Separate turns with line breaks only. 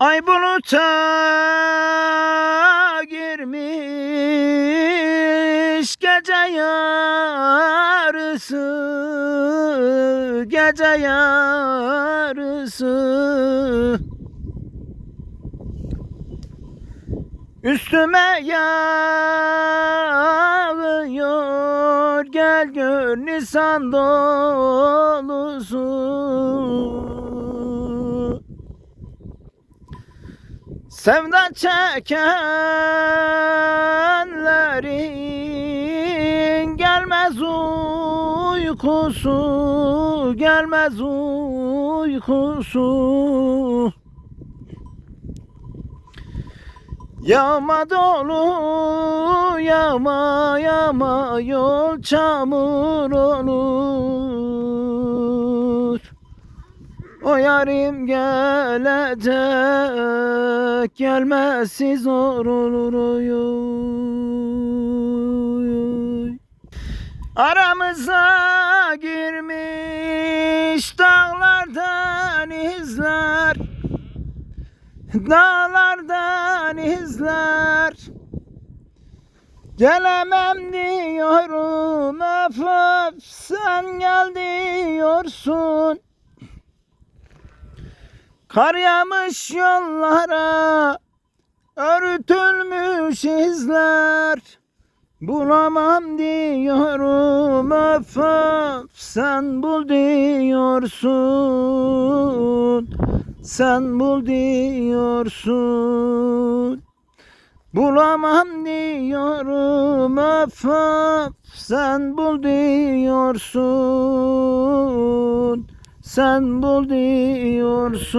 Ay buluta girmiş gece yarısı Gece yarısı. Üstüme yağıyor gel gör Nisan dolusu Sevda çekenlerin gelmez uykusu gelmez uykusu. Yağma dolu yağma yağma yol çamur olur O yarim gelecek gelmezsiz zor olur. Aramıza girmiş dağlardan izler Dağlardan izler Gelemem diyorum öf öf sen gel diyorsun Kar yağmış yollara örtülmüş izler. Bulamam diyorum öf öf sen bul diyorsun. Sen bul diyorsun. Bulamam diyorum öf öf sen bul diyorsun Sen bul diyorsun